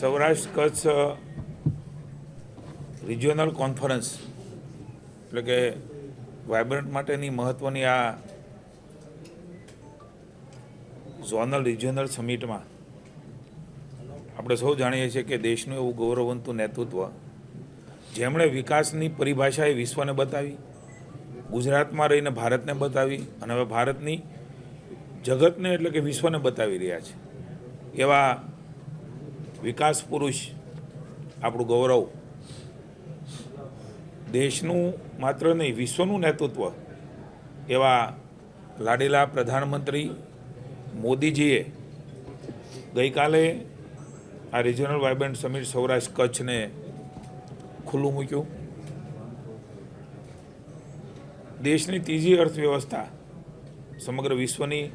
Saurashtra Kutch regional conference એટલે કે vibrant માટેની મહત્ત્વની આ ઝોનલ રિજિયોનલ સમિટમાં આપણે સૌ જાણીએ છીએ કે દેશનું એવું ગૌરવવંતું નેતૃત્વ જેમણે વિકાસની પરિભાષા એ વિશ્વને બતાવી, ગુજરાતમાં રહીને ભારતને બતાવી અને હવે ભારતની જગતને એટલે કે વિશ્વને બતાવી રહ્યા છે. એવા વિકાસ પુરુષ આપણું ગૌરવ. દેશનું માત્ર નહીં, વિશ્વનું નેતૃત્વ. એવા લાડેલા પ્રધાનમંત્રી મોદીજીએ ગઈકાલે આ રિજનલ વાઇબ્રન્ટ સમિટ સૌરાષ્ટ્ર કચ્છને ખુલ્લું મૂક્યું. દેશની ત્રીજી અર્થવ્યવસ્થા સમગ્ર વિશ્વની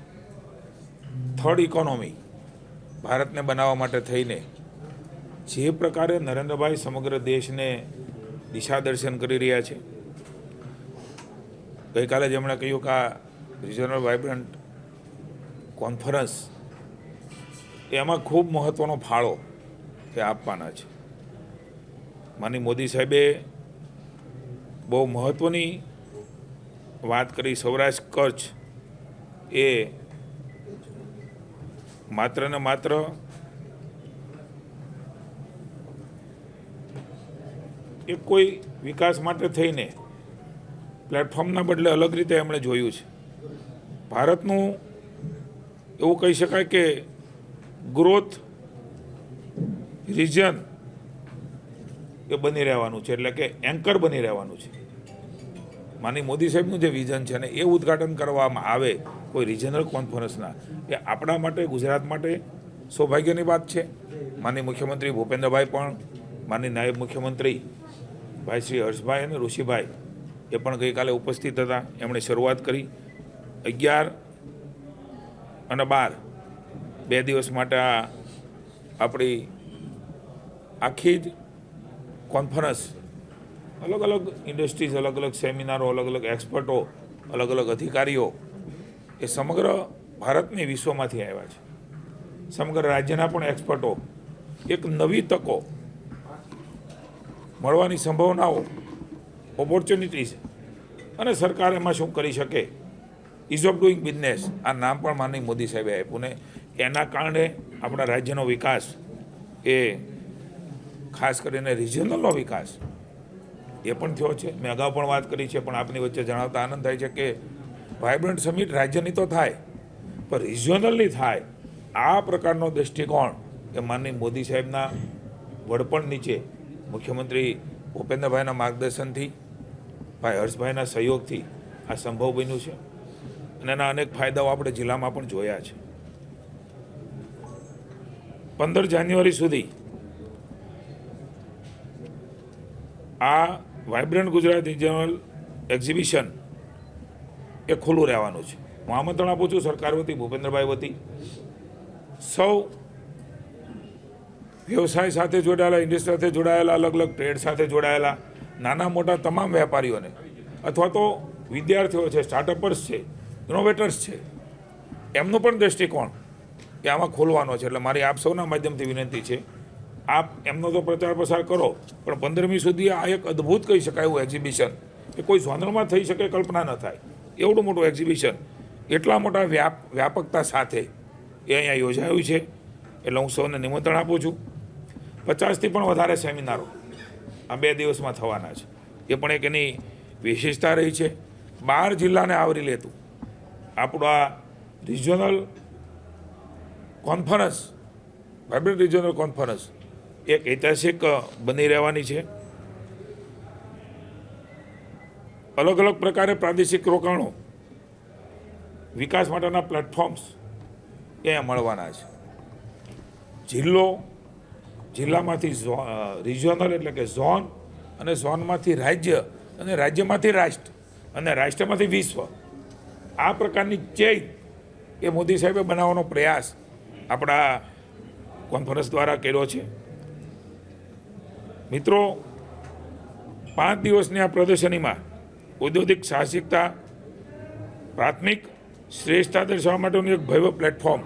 થર્ડ ઇકોનોમી ભારતને બનાવવા માટે થઈને જે પ્રકારે નરેન્દ્રભાઈ સમગ્ર દેશને દિશા દર્શન કરી રહ્યા છે. ગઈકાલે જેમણે કહ્યું કે આ રિજનલ વાઇબ્રન્ટ કોન્ફરન્સ એમાં ખૂબ મહત્ત્વનો ફાળો એ આપવાના છે. માની મોદી સાહેબે બહુ મહત્ત્વની વાત કરી. સૌરાષ્ટ્ર કચ્છ એ માત્ર ને માત્ર એ કોઈ વિકાસ માટે થઈને પ્લેટફોર્મના બદલે અલગ રીતે એમણે જોયું છે. ભારતનું એવું કહી શકાય કે ગ્રોથ રિજન એ બની રહેવાનું છે, એટલે કે એન્કર બની રહેવાનું છે. માની મોદી સાહેબનું જે વિઝન છે ને, એ ઉદ્ઘાટન કરવામાં આવે કોઈ રિજનલ કોન્ફરન્સના એ આપણા માટે, ગુજરાત માટે સૌભાગ્યની વાત છે. માની મુખ્યમંત્રી ભૂપેન્દ્રભાઈ પણ માની નાયબ મુખ્યમંત્રી ભાઈ શ્રી હર્ષભાઈ અને ઋષિભાઈ એ પણ ગઈકાલે ઉપસ્થિત હતા. એમણે શરૂઆત કરી. અગિયાર અને બાર, બે દિવસ માટે આ આપણી આખી જ કોન્ફરન્સ અલગ અલગ ઇન્ડસ્ટ્રીઝ અલગ અલગ સેમિનારો અલગ અલગ એક્સપર્ટો અલગ અલગ અધિકારીઓ એ સમગ્ર ભારતની વિશ્વમાંથી આવ્યા છે. સમગ્ર રાજ્યના પણ એક્સપર્ટો એક નવી તકો મળવાની સંભાવનાઓ ઓપોર્ચ્યુનિટીઝ અને સરકાર એમાં શું કરી શકે? ઇઝ ઓફ ડુઈંગ બિઝનેસ આ નામ પણ માનની મોદી સાહેબે આપ્યું ને એના કારણે આપણા રાજ્યનો વિકાસ એ ખાસ કરીને રિજનલનો વિકાસ એ પણ થયો છે. મેં અગાઉ પણ વાત કરી છે, પણ આપની વચ્ચે જણાવતા આનંદ થાય છે કે વાઇબ્રન્ટ સમિટ રાજ્યની તો થાય, પણ રિજિયોનલની થાય. આ પ્રકારનો દૃષ્ટિકોણ એ માનની મોદી સાહેબના વડપણ નીચે મુખ્યમંત્રી ભૂપેન્દ્રભાઈના માર્ગદર્શનથી, ભાઈ હર્ષભાઈના સહયોગથી આ સંભવ બન્યું છે. અને એના અનેક ફાયદાઓ આપણે જિલ્લામાં પણ જોયા છે. પંદર જાન્યુઆરી સુધી આ વાઇબ્રન્ટ ગુજરાત રિજનલ એક્ઝિબિશન એ ખુલ્લું રહેવાનું છે. હું આમંત્રણ આપું છું સરકાર વતી, ભૂપેન્દ્રભાઈ વતી. સૌ વ્યવસાય સાથે જોડાયેલા ઇન્ડસ્ટ્રી સાથે જોડાયેલા, અલગ અલગ ટ્રેડ સાથે જોડાયેલા, નાના મોટા તમામ વેપારીઓને, અથવા તો વિદ્યાર્થીઓ છે સ્ટાર્ટઅપર્સ છે ઇનોવેટર્સ છે, એમનો પણ દૃષ્ટિકોણ એ આમાં ખોલવાનો છે. એટલે મારી આપ સૌના માધ્યમથી વિનંતી છે, આપ એમનો તો પ્રચાર પ્રસાર કરો, પણ પંદરમી સુધી આ એક અદ્ભુત કહી શકાય એવું એક્ઝિબિશન એ કોઈ ઝોનરમાં થઈ શકે, કલ્પના ન થાય. એવડું મોટું એક્ઝિબિશન એટલા મોટા વ્યાપ, વ્યાપકતા સાથે એ અહીંયા યોજાયું છે. એટલે હું સૌને નિમંત્રણ આપું છું. પચાસથી પણ વધારે સેમિનારો આ બે દિવસમાં થવાના છે. એ પણ એક એની વિશેષતા રહી છે. બાર જિલ્લાને આવરી લેતું. આપણું આ regional conference vibrant regional conference એક ઐતિહાસિક બની રહેવાની છે. અલગ અલગ પ્રકારે પ્રાદેશિક રોકાણો વિકાસ માટેના પ્લેટફોર્મ્સ એ મળવાના છે. જિલ્લો, જિલ્લામાંથી રિજિયોનલ એટલે કે ઝોન અને ઝોનમાંથી રાજ્ય અને રાજ્યમાંથી રાષ્ટ્ર અને રાષ્ટ્રમાંથી વિશ્વ. આ પ્રકારની ચેઇન એ મોદી સાહેબે બનાવવાનો પ્રયાસ આપણા કોન્ફરન્સ દ્વારા કર્યો છે. મિત્રો, પાંચ દિવસની આ પ્રદર્શનીમાં ઔદ્યોગિક સાહસિકતા, પ્રાથમિક શ્રેષ્ઠતા દર્શાવવા માટેનું એક ભવ્ય પ્લેટફોર્મ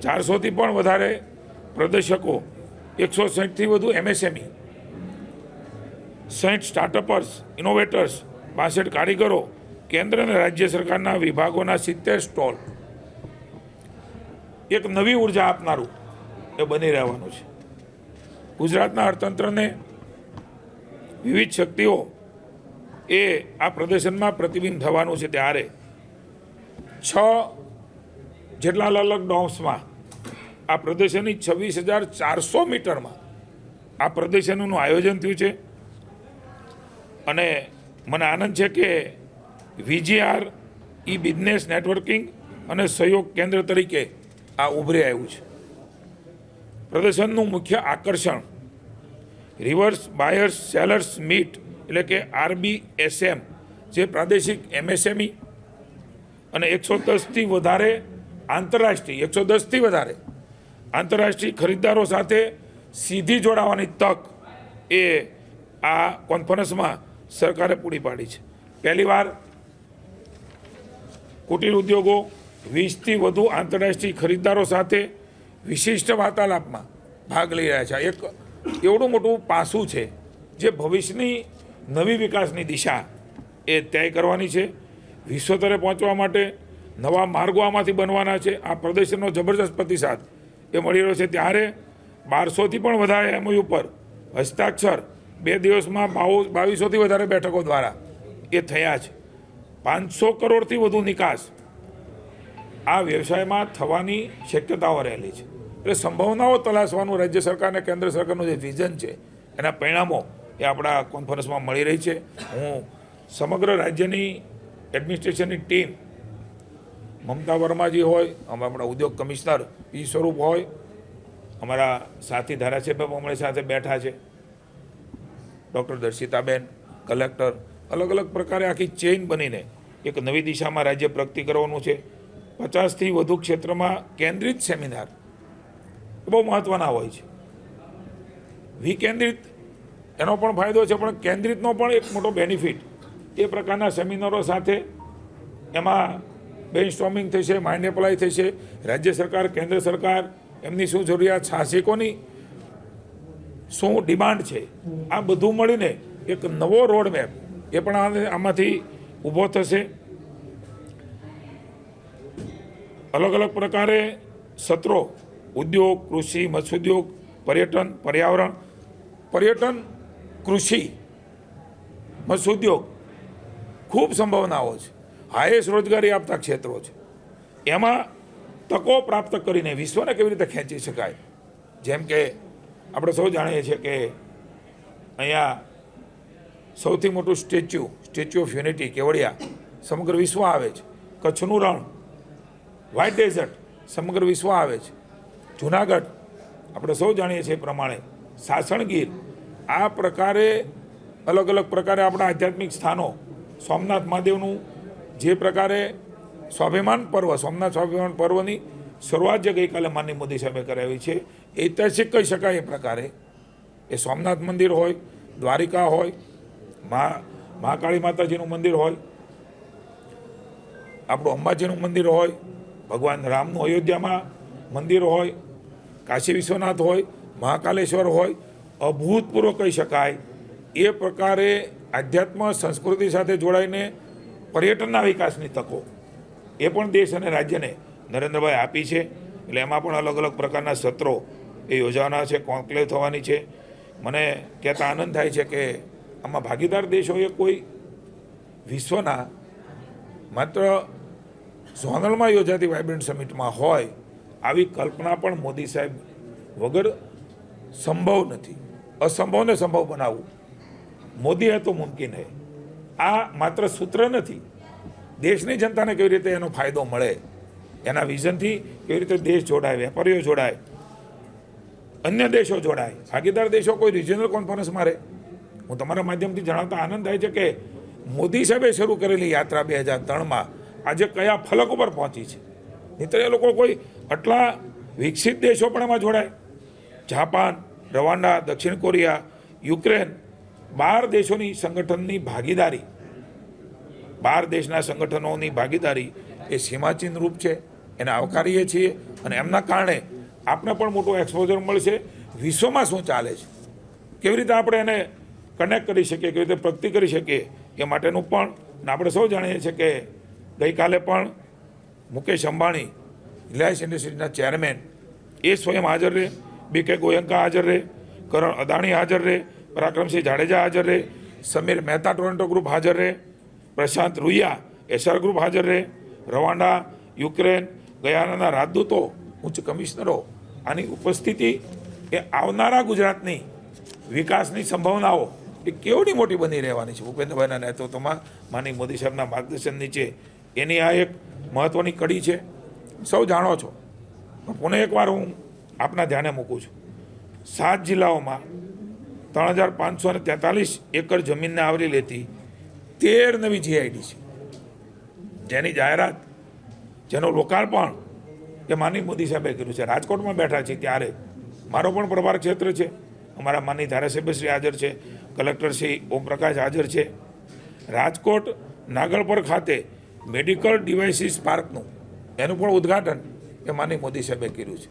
ચારસોથી પણ વધારે પ્રદર્શકો એકસો સાઠથી વધુ એમએસએમઈ સાઠ સ્ટાર્ટઅપર્સ ઇનોવેટર્સ બાસઠ કારીગરો, કેન્દ્ર અને રાજ્ય સરકારના વિભાગોના સિત્તેર સ્ટોલ. એક નવી ઊર્જા આપનારું એ બની રહેવાનું છે. ગુજરાતના અર્થતંત્રને વિવિધ શક્તિઓ એ આ પ્રદર્શનમાં પ્રતિબિંબ થવાનું છે ત્યારે. છ જેટલા અલગ ડોમ્સમાં આ પ્રદર્શનની છવ્વીસ હજાર ચારસો મીટરમાં આ પ્રદર્શનનું આયોજન થયું છે. અને મને આનંદ છે કે વીજીઆર ઈ બિઝનેસ નેટવર્કિંગ અને સહયોગ કેન્દ્ર તરીકે આ ઉભરી આવ્યું છે. પ્રદર્શનનું મુખ્ય આકર્ષણ રિવર્સ બાયર્સ સેલર્સ મીટ એટલે કે આરબીએસએમ, જે પ્રાદેશિક એમએસએમઈ અને એકસો દસથી વધારે આંતરરાષ્ટ્રીય, એકસો દસથી વધારે આંતરરાષ્ટ્રીય ખરીદદારો સાથે સીધી જોડાવાની તક એ આ કોન્ફરન્સમાં સરકારે પૂરી પાડી છે. પહેલીવાર કુટીર ઉદ્યોગો વીસથી વધુ આંતરરાષ્ટ્રીય ખરીદદારો સાથે વિશિષ્ટ વાર્તાલાપમાં ભાગ લઈ રહ્યા છે. એક એવડું મોટું પાસું છે જે ભવિષ્યની નવી વિકાસની દિશા એ તય કરવાની છે. વિશ્વ સ્તરે પહોંચવા માટે નવા માર્ગો આમાંથી બનવાના છે. આ પ્રદર્શનનો જબરજસ્ત પ્રતિસાદ એ મળી રહ્યો છે. ત્યારે બારસોથી પણ વધારે એમઓયુ પર હસ્તાક્ષર બે દિવસમાં બાવ બાવીસોથી વધારે બેઠકો દ્વારા એ થયા છે. પાંચસો કરોડથી વધુ નિકાસ આ વ્યવસાયમાં થવાની શક્યતાઓ રહેલી છે. એટલે સંભાવનાઓ તલાશવાનું રાજ્ય સરકાર અને કેન્દ્ર સરકારનું જે વિઝન છે, એના પરિણામો એ આપણા કોન્ફરન્સમાં મળી રહી છે. હું સમગ્ર રાજ્યની એડમિનિસ્ટ્રેશનની ટીમ, મમતા વર્માજી હોય, અમે આપણા ઉદ્યોગ કમિશનર પી સ્વરૂપ હોય, અમારા સાથી ધારાસભ્ય પણ અમારી સાથે બેઠા છે. ડૉક્ટર દર્શિતાબેન, કલેક્ટર, અલગ અલગ પ્રકારે આખી ચેઇન બનીને એક નવી દિશામાં રાજ્ય પ્રગતિ કરવાનું છે. પચાસથી વધુ ક્ષેત્રમાં કેન્દ્રિત સેમિનાર બહુ મહત્ત્વના હોય છે. વિકેન્દ્રિત એનો પણ ફાયદો છે, પણ કેન્દ્રિતનો પણ એક મોટો બેનિફિટ. એ પ્રકારના સેમિનારો સાથે એમાં બેન સ્ટોમિંગ થશે માઇન્ડ એપ્લાય થશે. રાજ્ય સરકાર, કેન્દ્ર સરકાર, એમની શું જરૂરિયાત સાહસિકોની શું ડિમાન્ડ છે? આ બધું મળીને એક નવો રોડ મેપ એ પણ આમાંથી ઊભો થશે. અલગ અલગ પ્રકારે સત્રો ઉદ્યોગ, કૃષિ, મત્સ્યોદ્યોગ, પર્યટન, પર્યાવરણ, પર્યટન, કૃષિ, મત્સ્યોદ્યોગ ખૂબ સંભાવનાઓ છે. હાઈએસ્ટ રોજગારી આપતા ક્ષેત્રો છે. એમાં તકો પ્રાપ્ત કરીને વિશ્વને કેવી રીતે ખેંચી શકાય? જેમ કે આપણે સૌ જાણીએ છીએ કે અહીંયા સૌથી મોટું statue statue of unity, Kevadia, સમગ્ર વિશ્વ આવે છે. કચ્છનું રણ, વ્હાઇટ ડેઝર્ટ, સમગ્ર વિશ્વ આવે છે. જુનાગઢ, આપણે સૌ જાણીએ છીએ પ્રમાણે સાસણગીર આ પ્રકારે અલગ અલગ પ્રકારે આપણા આધ્યાત્મિક સ્થાનો, સોમનાથ મહાદેવનું જે પ્રકારે સ્વાભિમાન પર્વ, સોમનાથ સ્વાભિમાન પર્વની શરૂઆત જે ગઈકાલે માનની મોદી સાહેબે કરાવી છે ઐતિહાસિક કહી શકાય એ પ્રકારે. એ સોમનાથ મંદિર હોય, દ્વારિકા હોય મા મહાકાળી માતાજીનું મંદિર હોય, આપણું અંબાજીનું મંદિર હોય, ભગવાન રામનું અયોધ્યામાં મંદિર હોય કાશી વિશ્વનાથ હોય, મહાકાલેશ્વર હોય, અભૂતપૂર્વ કહી શકાય, એ પ્રકારે આધ્યાત્મ સંસ્કૃતિ સાથે જોડાઈને પર્યટનના વિકાસની તકો એ પણ દેશ અને રાજ્યને નરેન્દ્રભાઈ આપી છે. એટલે એમાં પણ અલગ અલગ પ્રકારના સત્રો એ યોજાવાના છે, કોન્ક્લેવ થવાની છે. મને કહેતા આનંદ થાય છે કે આમાં ભાગીદાર દેશોએ કોઈ વિશ્વના માત્ર ઝોનલમાં યોજાતી વાઇબ્રન્ટ સમિટમાં હોય આવી કલ્પના પણ મોદી સાહેબ વગર સંભવ નથી. અસંભવને સંભવ બનાવવું. મોદી હે તો મુમકિન હે. આ માત્ર સૂત્ર નથી. દેશની જનતાને કેવી રીતે એનો ફાયદો મળે, એના વિઝનથી કેવી રીતે દેશ જોડાય, વેપારીઓ જોડાય, અન્ય દેશો જોડાય. ભાગીદાર દેશો કોઈ રિજનલ કોન્ફરન્સ મારે. હું તમારા માધ્યમથી જણાવતા આનંદ થાય છે કે મોદી સાહેબે શરૂ કરેલી યાત્રા બે હજાર ત્રણમાં આજે કયા ફલક ઉપર પહોંચી છે? નહીં એ લોકો કોઈ આટલા વિકસિત દેશો પણ એમાં જોડાય. જાપાન, રવાંડા, દક્ષિણ કોરિયા, યુક્રેન, બાર દેશોની સંગઠનની ભાગીદારી. બાર દેશના સંગઠનોની ભાગીદારી એ સીમાચિહ્ન રૂપ છે. એને આવકારીએ છીએ અને એમના કારણે આપણે પણ મોટું એક્સપોઝર મળશે. વિશ્વમાં શું ચાલે છે? કેવી રીતે આપણે એને કનેક્ટ કરી શકીએ? કેવી રીતે પ્રગતિ કરી શકીએ? એ માટેનું પણ આપણે સૌ જાણીએ છીએ કે ગઈકાલે પણ મુકેશ અંબાણી રિલાયન્સ ઇન્ડસ્ટ્રીઝના ચેરમેન એ સ્વયં હાજર રહે બી કે ગોયંકા હાજર રહે, કરણ અદાણી હાજર રહે, પરાક્રમસિંહ જાડેજા હાજર રહે, સમીર મહેતા ટોરન્ટો ગ્રુપ હાજર રહે, પ્રશાંત રૂયા એસઆર ગ્રુપ હાજર રહે, રવાંડા, યુક્રેન, ગયાનાના રાજદૂતો, ઉચ્ચ કમિશનરો, આની ઉપસ્થિતિ એ આવનારા ગુજરાતની વિકાસની સંભાવનાઓ એ કેવડી મોટી બની રહેવાની છે. ભૂપેન્દ્રભાઈના નેતૃત્વમાં માની મોદી સાહેબના માર્ગદર્શન નીચે એની આ એક મહત્ત્વની કડી છે. સૌ જાણો છો. પુનઃ એકવાર હું આપના ધ્યાને મૂકું છું. સાત જિલ્લાઓમાં ત્રણ હજાર પાંચસો ને તેતાલીસ એકર જમીનને આવરી લેતી તેર નવી જીઆઈડી છે. જેની જાહેરાત જેનું લોકાર્પણ એ માની મોદી સાહેબે કર્યું છે. રાજકોટમાં બેઠા છે ત્યારે મારો પણ પ્રભાર ક્ષેત્ર છે. અમારા માનની ધારાસભ્યશ્રી હાજર છે. કલેક્ટર શ્રી ઓમપ્રકાશ હાજર છે. રાજકોટ નાગલપર ખાતે મેડિકલ ડિવાઇસીસ પાર્કનું એનું પણ ઉદ્ઘાટન એ માની મોદી સાહેબે કર્યું છે.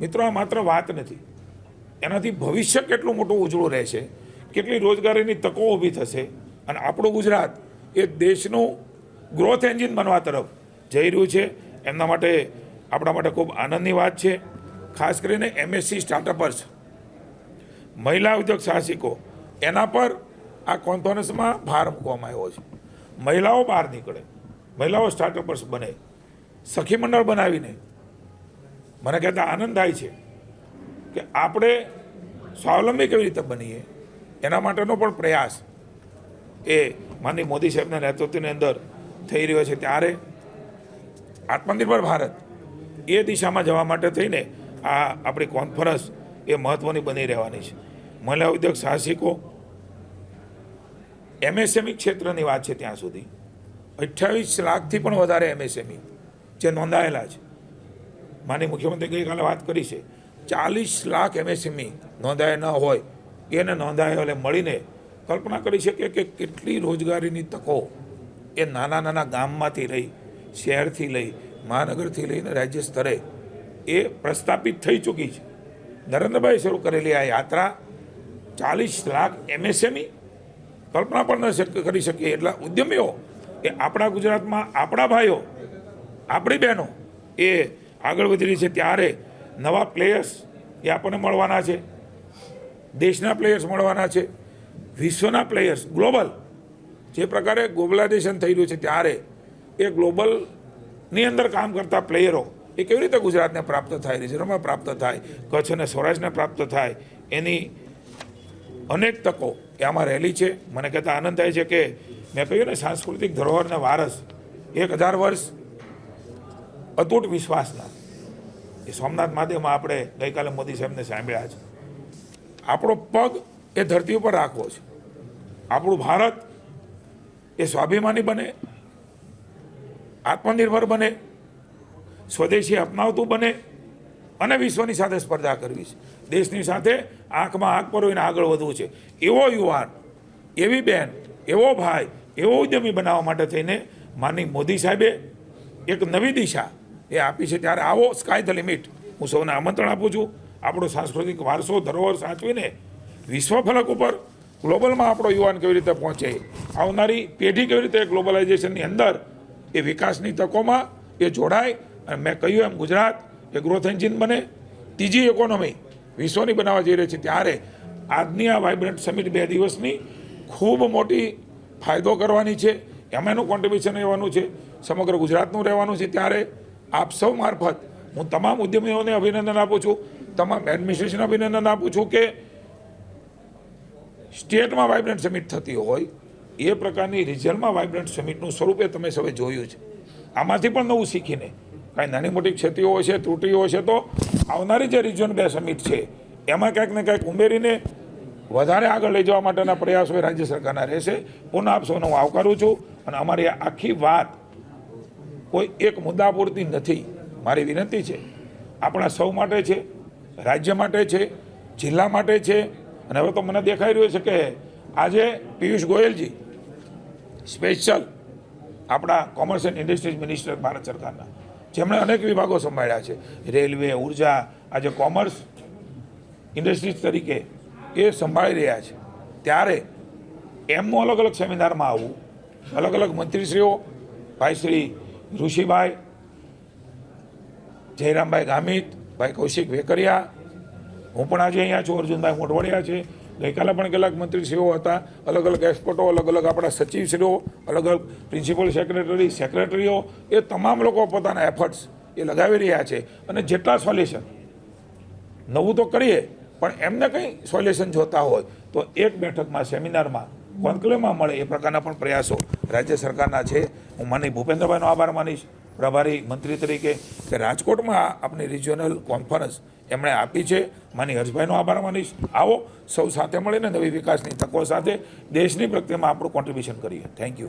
મિત્રો, આ માત્ર વાત નથી. એનાથી ભવિષ્ય કેટલું મોટું ઉજળું રહેશે, કેટલી રોજગારીની તકો ઊભી થશે અને આપણું ગુજરાત એ દેશનું ગ્રોથ એન્જિન બનવા તરફ જઈ રહ્યું છે. એમના માટે, આપણા માટે ખૂબ આનંદની વાત છે. ખાસ કરીને એમએસસી સ્ટાર્ટઅપર્સ મહિલા ઉદ્યોગ સાહસિકો, એના પર આ કોન્ફરન્સમાં ભાર મૂકવામાં આવ્યો છે. મહિલાઓ બહાર નીકળે, મહિલાઓ સ્ટાર્ટઅપર્સ બને. સખી મંડળ બનાવીને. મને કહેતા આનંદ થાય છે કે આપણે સ્વાવલંબી કેવી રીતે બનીએ, એના માટેનો પણ પ્રયાસ એ માનની મોદી સાહેબના નેતૃત્વની અંદર થઈ રહ્યો છે ત્યારે આત્મનિર્ભર ભારત એ દિશામાં જવા માટે થઈને આ આપણી કોન્ફરન્સ એ મહત્ત્વની બની રહેવાની છે. મહિલા ઉદ્યોગ સાહસિકો, એમએસએમઈ ક્ષેત્રની વાત છે ત્યાં સુધી. અઠ્યાવીસ લાખથી પણ વધારે એમએસએમઈ જે નોંધાયેલા છે. માની મુખ્યમંત્રી ગઈકાલે વાત કરી છે. ચાલીસ લાખ એમએસએમઈ નોંધાયા ન હોય, એને નોંધાયેલે મળીને કલ્પના કરી શકીએ કે કેટલી રોજગારીની તકો એ નાના નાના ગામમાંથી રહી શહેરથી લઈ, મહાનગરથી લઈને રાજ્ય સ્તરે એ પ્રસ્થાપિત થઈ ચૂકી છે. નરેન્દ્રભાઈ શરૂ કરેલી આ યાત્રા ચાલીસ લાખ એમએસએમઈ કલ્પના પણ ન કરી શકીએ. એટલા ઉદ્યમીઓ એ આપણા ગુજરાતમાં, આપણા ભાઈઓ આપણી બહેનો એ આગળ વધી રહી છે ત્યારે નવા પ્લેયર્સ એ આપણને મળવાના છે. દેશના પ્લેયર્સ મળવાના છે. વિશ્વના પ્લેયર્સ ગ્લોબલ જે પ્રકારે ગ્લોબલાઇઝેશન થઈ રહ્યું છે ત્યારે એ ગ્લોબલની અંદર કામ કરતા પ્લેયરો એ કેવી રીતે ગુજરાતને પ્રાપ્ત થાય, રિઝર્વમાં પ્રાપ્ત થાય, કચ્છ અને સૌરાષ્ટ્રને પ્રાપ્ત થાય, એની અનેક તકો એ આમાં રહેલી છે. મને કહેતા આનંદ થાય છે કે મેં કહ્યું ને સાંસ્કૃતિક ધરોહરને વારસ. એક હજાર વર્ષ અતૂટ વિશ્વાસના એ સોમનાથ મહાદેવમાં આપણે ગઈકાલે મોદી સાહેબને સાંભળ્યા છે. આપણો પગ એ ધરતી ઉપર રાખવો છે. આપણું ભારત એ સ્વાભિમાની બને, આત્મનિર્ભર બને, સ્વદેશી અપનાવતું બને અને વિશ્વની સાથે સ્પર્ધા કરવી છે. દેશની સાથે આંખમાં આંખ પર હોઈને આગળ વધવું છે. એવો યુવાન, એવી બેન, એવો ભાઈ, એવો ઉદ્યમી બનાવવા માટે થઈને માની મોદી સાહેબે એક નવી દિશા એ આપી છે. ત્યારે આવો સ્કાય ધ લિમિટ હું સૌને આમંત્રણ આપું છું. આપણો સાંસ્કૃતિક વારસો ધરોહર સાચવીને વિશ્વ ફલક ઉપર ગ્લોબલમાં આપણો યુવાન કેવી રીતે પહોંચે, આવનારી પેઢી કેવી રીતે ગ્લોબલાઇઝેશનની અંદર એ વિકાસની તકોમાં એ જોડાય અને મેં કહ્યું એમ ગુજરાત એ ગ્રોથ એન્જિન બને. ત્રીજી ઇકોનોમી વિશ્વની બનાવવા જઈ રહી છે. ત્યારે આજની આ વાઇબ્રન્ટ સમિટ બે દિવસની ખૂબ મોટી ફાયદો કરવાની છે. એમાં એનું કોન્ટ્રીબ્યુશન રહેવાનું છે. સમગ્ર ગુજરાતનું રહેવાનું છે. ત્યારે આપ સૌ મારફત હું તમામ ઉદ્યમીઓને અભિનંદન આપું છું, તમામ એડમિનિસ્ટ્રેશન અભિનંદન આપું છું કે સ્ટેટમાં વાઇબ્રન્ટ સમિટ થતી હોય, એ પ્રકારની રિજનમાં વાઇબ્રન્ટ સમિટનું સ્વરૂપે તમે સૌએ જોયું છે. આમાંથી પણ નવું શીખીને, કાંઈ નાની મોટી ક્ષતિઓ છે ત્રુટીઓ છે તો આવનારી જે રિજન બે સમિટ છે, એમાં કંઈક ને કંઈક ઉમેરીને વધારે આગળ લઈ જવા માટેના પ્રયાસો રાજ્ય સરકારના રહેશે. પુનઃ આપ સૌનો હું આવકારું છું અને અમારી આખી વાત કોઈ એક મુદ્દા પૂરતી નથી. મારી વિનંતી છે, આપણા સૌ માટે છે, રાજ્ય માટે છે, જિલ્લા માટે છે, અને હવે તો મને દેખાઈ રહ્યું છે કે આજે પિયુષ ગોયલજી સ્પેશિયલ આપણા commerce and industries minister Bharat સરકારના, જેમણે અનેક વિભાગો સંભાળ્યા છે. રેલવે, ઊર્જા, આજે કોમર્સ ઇન્ડસ્ટ્રીઝ તરીકે એ સંભાળી રહ્યા છે. ત્યારે એમનું અલગ અલગ સેમિનારમાં આવવું અલગ અલગ મંત્રીશ્રીઓ ભાઈ શ્રી ઋષિભાઈ, જયરામભાઈ ગામિત, ભાઈ કૌશિક વેકરિયા, હું પણ આજે અહીંયા છું, અર્જુનભાઈ મોઢવાડિયા છે. ગઈકાલે પણ કેટલાક મંત્રીશ્રીઓ હતા. અલગ અલગ એક્સપર્ટો, અલગ અલગ આપણા સચિવશ્રીઓ, અલગ અલગ પ્રિન્સિપલ સેક્રેટરી, સેક્રેટરીઓ, એ તમામ લોકો પોતાના એફર્ટ્સ એ લગાવી રહ્યા છે. અને જેટલા સોલ્યુશન નવું તો કરીએ, પણ એમને કંઈ સોલ્યુશન જોતા હોય. તો એક બેઠકમાં સેમિનારમાં કોન્ક્લેવમાં મળે એ પ્રકારના પણ પ્રયાસો રાજ્ય સરકારના છે. હું માની ભૂપેન્દ્રભાઈનો આભાર માનીશ. પ્રભારી મંત્રી તરીકે કે રાજકોટમાં આપણી રિજિયોનલ કોન્ફરન્સ એમણે આપી છે. માની હર્ષભાઈનો આભાર માનીશ. આવો સૌ સાથે મળીને નવી વિકાસની તકો સાથે દેશની પ્રગતિમાં આપણું કોન્ટ્રીબ્યુશન કરીએ. Thank you